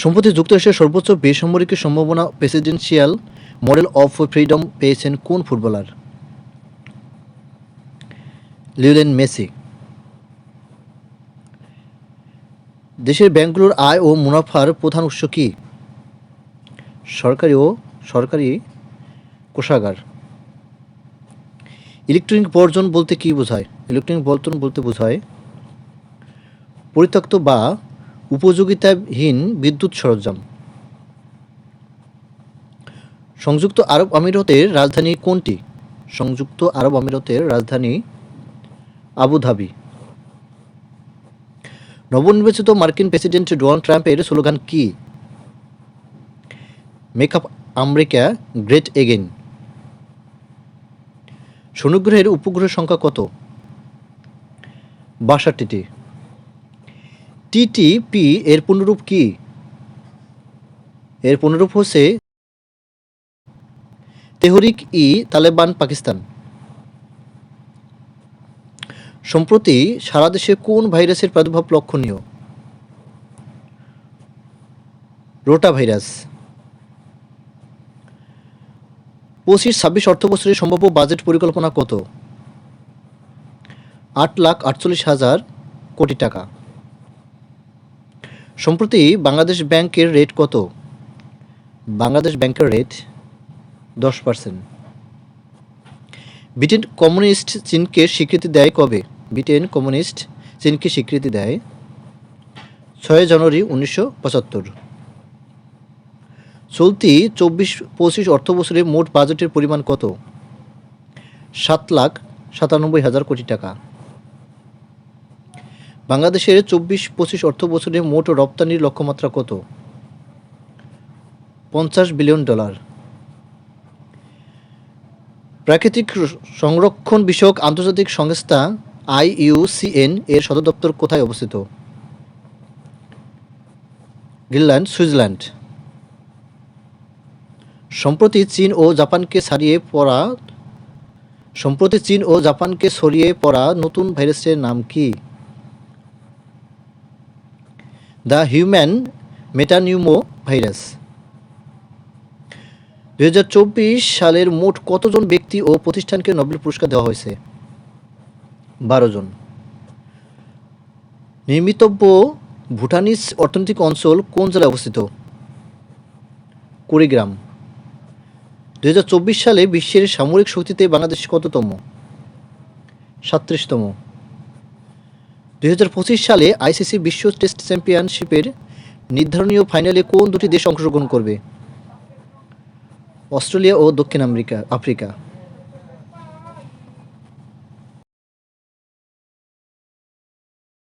সম্প্রতি যুক্তরাষ্ট্রের সর্বোচ্চ বেসামরিক সম্ভাবনা প্রেসিডেন্সিয়াল মডেল অফ ফ্রিডম পেয়েছেন কোন ফুটবলার? লিওলেন মেসি। দেশের ব্যাংকগুলোর আয় ও মুনাফার প্রধান উৎস কি? সরকারি ও সরকারি কোষাগার। ইলেকট্রনিক বর্জন বলতে কি বোঝায়? ইলেকট্রনিক বর্জন বলতে বোঝায় পরিত্যক্ত বা উপযোগিতাহীন বিদ্যুৎ সরঞ্জাম। সংযুক্ত আরব আমিরাতের রাজধানী কোনটি? সংযুক্ত আরব আমিরাতের রাজধানী আবুধাবি নবনির্বাচিত মার্কিন প্রেসিডেন্ট ডোনাল্ড ট্রাম্পের স্লোগান কি? Make up America great again শনিগ্রহের উপগ্রহের সংখ্যা কত? বাষট্টিটি। টিটিপি এর পুনরূপ কি? এর পুনরূপ হচ্ছে তেহরিক ই তালেবান পাকিস্তান। সম্প্রতি সারা দেশে কোন ভাইরাসের প্রাদুর্ভাব লক্ষণীয়? Rotavirus. পঁচিশ ছাব্বিশ অর্থ বছরের সম্ভাব্য বাজেট পরিকল্পনা কত? আট লাখ আটচল্লিশ হাজার কোটি টাকা। সম্প্রতি বাংলাদেশ ব্যাংকের রেট কত? বাংলাদেশ ব্যাংকের রেট দশ পার্সেন্ট। ব্রিটেন কমিউনিস্ট চীনকে স্বীকৃতি দেয় কবে? ব্রিটেন কমিউনিস্ট চীনকে স্বীকৃতি দেয় ছয় জানুয়ারি উনিশশো পঁচাত্তর। চলতি চব্বিশ পঁচিশ অর্থ বছরে মোট বাজেটের পরিমাণ কত? সাত লাখ সাতানব্বই হাজার কোটি টাকা। বাংলাদেশের চব্বিশ, পঁচিশ অর্থ বছরে মোট রপ্তানির লক্ষ্যমাত্রা কত? পঞ্চাশ বিলিয়ন ডলার। প্রাকৃতিক সংরক্ষণ বিষয়ক আন্তর্জাতিক সংস্থা আইইউসিএন এর সদর দপ্তর কোথায় অবস্থিত? Greenland, Switzerland. সম্প্রতি চীন ও জাপানকে ছাড়িয়ে পড়া, সম্প্রতি চীন ও জাপানকে ছড়িয়ে পড়া নতুন ভাইরাসের নাম কি? দ্য হিউম্যান মেটানিউমো ভাইরাস দুই হাজার চব্বিশ সালের মোট কতজন ব্যক্তি ও প্রতিষ্ঠানকে নোবেল পুরস্কার দেওয়া হয়েছে? বারো জন। নির্মিতব্য ভুটানিস অর্থনৈতিক অঞ্চল কোন জেলায় অবস্থিত? কুড়িগ্রাম। দু হাজার চব্বিশ সালে বিশ্বের সামরিক শক্তিতে বাংলাদেশ কততম? সাতত্রিশতম। দুই হাজার পঁচিশ সালে আইসিসি বিশ্ব টেস্ট চ্যাম্পিয়নশিপের নির্ধারণীয় ফাইনালে কোন দুটি দেশ অংশগ্রহণ করবে? অস্ট্রেলিয়া ও দক্ষিণ আমেরিকা, আফ্রিকা।